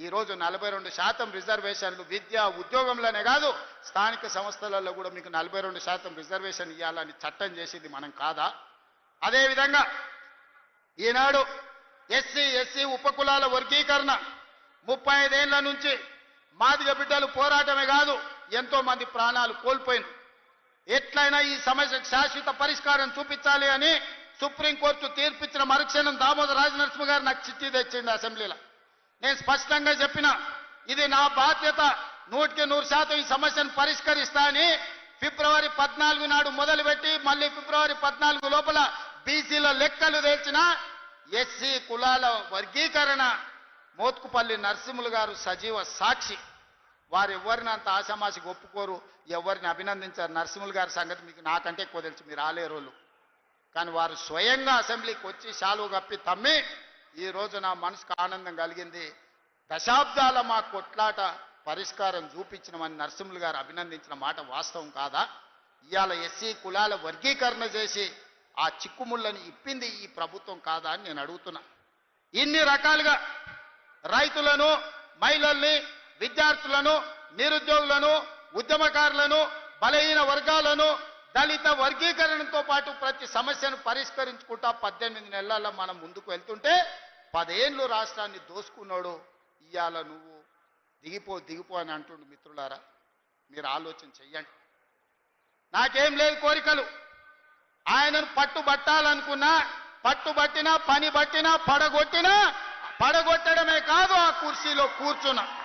ఈరోజు నలభై రెండు శాతం రిజర్వేషన్లు విద్య ఉద్యోగంలోనే కాదు స్థానిక సంస్థలలో కూడా మీకు నలభై రెండు శాతం రిజర్వేషన్ ఇవ్వాలని చట్టం చేసింది మనం కాదా? అదేవిధంగా ఈనాడు ఎస్సీ ఎస్సీ ఉపకులాల వర్గీకరణ ముప్పై ఐదేళ్ళ నుంచి మాదిగ బిడ్డలు పోరాటమే కాదు ఎంతో మంది ప్రాణాలు కోల్పోయింది ఎట్లయినా ఈ సమస్యకు శాశ్వత పరిష్కారం చూపించాలి అని సుప్రీంకోర్టు తీర్పిచ్చిన మరుక్షణం దామోదర రాజనరసింహ గారు నాకు చిట్టి తెచ్చింది అసెంబ్లీలో. నేను స్పష్టంగా చెప్పిన ఇది నా బాధ్యత. నూటికి నూరు శాతం ఈ సమస్యను పరిష్కరిస్తా అని ఫిబ్రవరి పద్నాలుగు నాడు మొదలుపెట్టి మళ్ళీ ఫిబ్రవరి పద్నాలుగు లోపల బీసీల లెక్కలు తెల్చిన ఎస్సీ కులాల వర్గీకరణ. మోత్కుపల్లి నరసింహులు గారు సజీవ సాక్షి. వారు ఎవరిని అంత ఆశామాసికి ఒప్పుకోరు ఎవరిని అభినందించారు. నరసింహులు గారి సంగతి మీకు నాకంటే ఎక్కువ తెలుసు మీరు ఆలేరోళ్ళు కానీ వారు స్వయంగా అసెంబ్లీకి వచ్చి శాలువ కప్పి తమ్మి ఈ రోజు నా మనసుకు ఆనందం కలిగింది. దశాబ్దాల మా కొట్లాట పరిష్కారం చూపించినమని నరసింహులు గారు అభినందించిన మాట వాస్తవం కాదా? ఇవాళ ఎస్సీ కులాల వర్గీకరణ చేసి ఆ చిక్కుముళ్ళని ఇప్పింది ఈ ప్రభుత్వం కాదా అని నేను అడుగుతున్నా. ఇన్ని రకాలుగా రైతులను మహిళల్ని విద్యార్థులను నిరుద్యోగులను ఉద్యమకారులను బలహీన వర్గాలను దళిత వర్గీకరణతో పాటు ప్రతి సమస్యను పరిష్కరించుకుంటా పద్దెనిమిది నెలల్లో మనం ముందుకు వెళ్తుంటే పదేళ్ళు రాష్ట్రాన్ని దోసుకున్నాడు ఇవాళ నువ్వు. దిగిపో దిగిపో అని అంటుండు మిత్రులారా. మీరు ఆలోచన చెయ్యండి. నాకేం లేదు కోరికలు. ఆయనను పట్టుబట్టాలనుకున్నా పట్టుబట్టినా పని బట్టినా పడగొట్టినా పడగొట్టడమే కాదు ఆ కుర్చీలో కూర్చున్నా.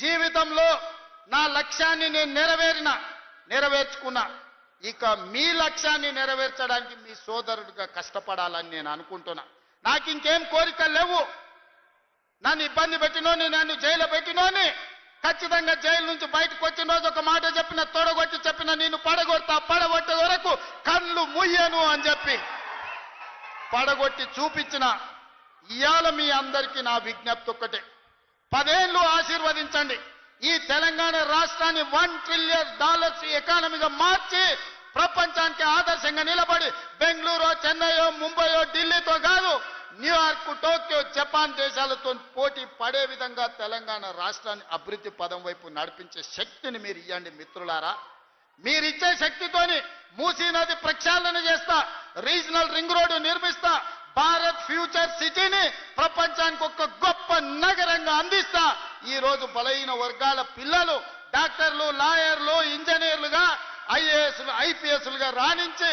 జీవితంలో నా లక్ష్యాన్ని నేను నెరవేరిన నెరవేర్చుకున్నా. ఇక మీ లక్ష్యాన్ని నెరవేర్చడానికి మీ సోదరుడిగా కష్టపడాలని నేను అనుకుంటున్నా. నాకు ఇంకేం కోరికలు లేవు. నన్ను ఇబ్బంది పెట్టినోని నన్ను జైలు పెట్టినోని ఖచ్చితంగా జైలు నుంచి బయటకు వచ్చిన రోజు ఒక మాట చెప్పిన తొడగొట్టి చెప్పిన నేను పడగొడతా పడగొట్టే వరకు కళ్ళు ముయ్యను అని చెప్పి పడగొట్టి చూపించిన ఇవాళ మీ అందరికీ నా విజ్ఞప్తి ఒక్కటే. పదేళ్ళు ఆశీర్వదించండి. ఈ తెలంగాణ రాష్ట్రాన్ని వన్ ట్రిలియన్ డాలర్స్ ఎకానమీగా మార్చి ప్రపంచానికి ఆదర్శంగా నిలబడి బెంగళూరు చెన్నైయో ముంబయో ఢిల్లీతో కాదు న్యూయార్క్ టోక్యో జపాన్ దేశాలతో పోటీ పడే విధంగా తెలంగాణ రాష్ట్రాన్ని అభివృద్ధి పదం వైపు నడిపించే శక్తిని మీరు ఇవ్వండి మిత్రులారా. మీరిచ్చే శక్తితోని మూసీ నది ప్రక్షాళన చేస్తా రీజనల్ రింగ్ రోడ్డు నిర్మిస్తా భారత్ ఫ్యూచర్ సిటీని ప్రపంచానికి ఒక గొప్ప నగరంగా అందిస్తా ఈరోజు బలహీన వర్గాల పిల్లలు డాక్టర్లు లాయర్లు ఇంజనీర్లుగా ఐఏఎస్లు ఐపీఎస్లుగా రాణించి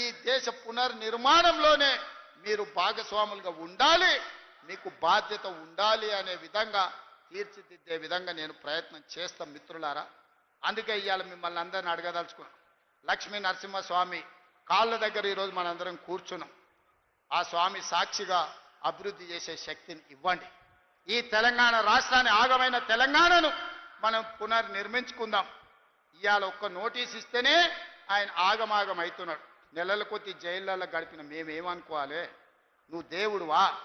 ఈ దేశ పునర్నిర్మాణంలోనే మీరు భాగస్వాములుగా ఉండాలి మీకు బాధ్యత ఉండాలి అనే విధంగా తీర్చిదిద్దే విధంగా నేను ప్రయత్నం చేస్తాం మిత్రులారా. అందుకే ఇవాళ మిమ్మల్ని అందరిని అడగదలుచుకున్నాం లక్ష్మీ నరసింహస్వామి కాళ్ళ దగ్గర ఈరోజు మనందరం కూర్చున్నాం. ఆ స్వామి సాక్షిగా అభివృద్ధి చేసే శక్తిని ఇవ్వండి. ఈ తెలంగాణ రాష్ట్రాన్ని ఆగమైన తెలంగాణను మనం పునర్నిర్మించుకుందాం. ఇవాళ ఒక్క నోటీస్ ఇస్తేనే ఆయన ఆగమాగం అవుతున్నాడు నెలల కొద్ది జైళ్ళల్లో గడిపిన మేమేమనుకోవాలి? నువ్వు దేవుడువా?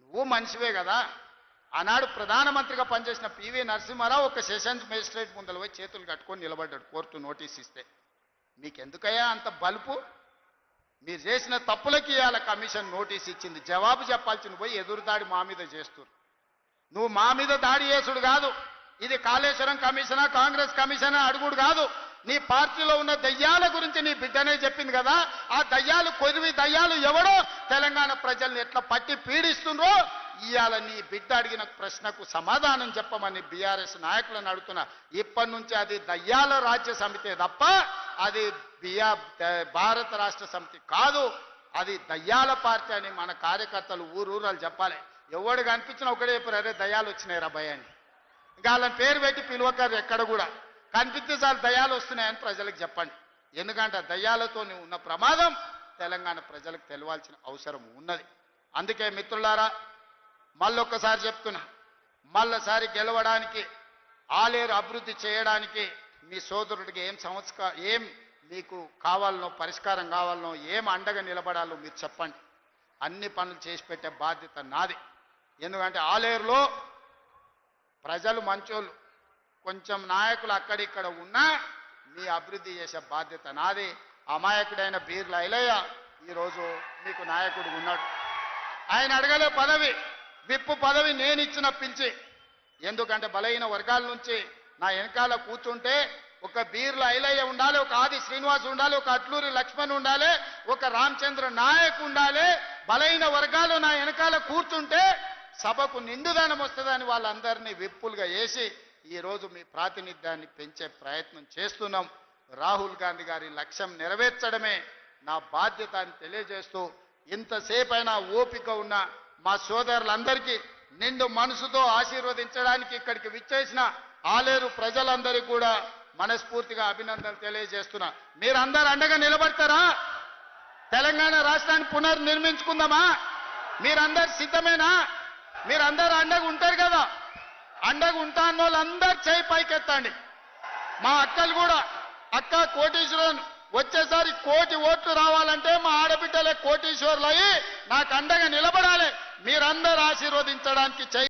నువ్వు మనిషివే కదా. ఆనాడు ప్రధానమంత్రిగా పనిచేసిన పివి నరసింహారావు ఒక సెషన్స్ మేజిస్ట్రేట్ ముందల పోయి చేతులు కట్టుకొని నిలబడ్డాడు కోర్టు నోటీస్ ఇస్తే. మీకెందుకయ్యా అంత బలుపు? మీరు చేసిన తప్పులకి ఇవాళ కమిషన్ నోటీస్ ఇచ్చింది. జవాబు చెప్పాల్సింది పోయి ఎదురుదాడి మా మీద చేస్తురు నువ్వు మా మీద దాడి చేసుడు కాదు. ఇది కాళేశ్వరం కమిషనా కాంగ్రెస్ కమిషనా అడుగుడు కాదు. నీ పార్టీలో ఉన్న దయ్యాల గురించి నీ బిడ్డనే చెప్పింది కదా. ఆ దయ్యాలు కొరివి దయ్యాలు ఎవడో తెలంగాణ ప్రజల్ని ఎట్లా పట్టి పీడిస్తుండ్రో ఇవాళ నీ బిడ్డ అడిగిన ప్రశ్నకు సమాధానం చెప్పమని బీఆర్ఎస్ నాయకులను అడుగుతున్నా. ఇప్పటి నుంచి అది దయ్యాల రాజ్య సమితే తప్ప అది బియా భారత రాష్ట్ర సమితి కాదు. అది దయ్యాల పార్టీ అని మన కార్యకర్తలు ఊరూరాలు చెప్పాలి. ఎవడు కనిపించినా ఒకటే చెప్పారు అరే దయ్యాలు వచ్చినాయి రా భయ అని. ఇంకా వాళ్ళని పేరు పెట్టి పిలువకారు ఎక్కడ కూడా. కనిపిస్తే చాలు దయ్యాలు వస్తున్నాయని ప్రజలకు చెప్పండి. ఎందుకంటే దయ్యాలతో ఉన్న ప్రమాదం తెలంగాణ ప్రజలకు తెలియాల్సిన అవసరం ఉన్నది. అందుకే మిత్రులారా మళ్ళొక్కసారి చెప్తున్నా. మళ్ళసారి గెలవడానికి ఆలేరు అభివృద్ధి చేయడానికి మీ సోదరుడికి ఏం సంస్కార ఏం మీకు కావాలనో పరిష్కారం కావాలనో ఏం అండగా నిలబడాలో మీరు చెప్పండి. అన్ని పనులు చేసి పెట్టే బాధ్యత నాది. ఎందుకంటే ఆలేరులో ప్రజలు మంచోళ్ళు. కొంచెం నాయకులు అక్కడిక్కడ ఉన్నా మీ అభివృద్ధి చేసే బాధ్యత నాది. అమాయకుడైన బీర్ల ఐలయ్య ఈరోజు మీకు నాయకుడు ఉన్నాడు. ఆయన అడగలే పదవి. విప్పు పదవి నేను ఇచ్చిన పిలిచి ఎందుకంటే బలహీన వర్గాల నుంచి నా వెనకాల కూర్చుంటే ఒక బీర్ల ఐలయ్య ఉండాలి ఒక ఆది శ్రీనివాస్ ఉండాలి ఒక అట్లూరి లక్ష్మణ్ ఉండాలి ఒక రామచంద్ర నాయక్ ఉండాలి. బలహీన వర్గాలు నా వెనకాల కూర్చుంటే సభకు నిండుదనం వస్తుందని వాళ్ళందరినీ విప్పులుగా వేసి ఈరోజు మీ ప్రాతినిధ్యాన్ని పెంచే ప్రయత్నం చేస్తున్నాం. రాహుల్ గాంధీ గారి లక్ష్యం నెరవేర్చడమే నా బాధ్యత అని తెలియజేస్తూ ఇంతసేపైనా ఓపిక ఉన్న మా సోదరులందరికీ నిండు మనసుతో ఆశీర్వదించడానికి ఇక్కడికి విచ్చేసిన ఆలేరు ప్రజలందరికీ కూడా మనస్ఫూర్తిగా అభినందనలు తెలియజేస్తున్నా. మీరందరూ అండగా నిలబడతారా? తెలంగాణ రాష్ట్రాన్ని పునర్నిర్మించుకుందామా? మీరందరు సిద్ధమేనా? మీరందరూ అండగా ఉంటారు కదా? అండగా ఉంటా అన్న వాళ్ళందరూ చేయి పైకెత్తండి. మా అక్కలు కూడా అక్క కోటీశ్వరులను వచ్చేసారి కోటి ఓట్లు రావాలంటే మా ఆడబిడ్డలే కోటీశ్వరులు అయ్యి నాకు అండగా నిలబడాలి. మీరందరూ ఆశీర్వదించడానికి చేయి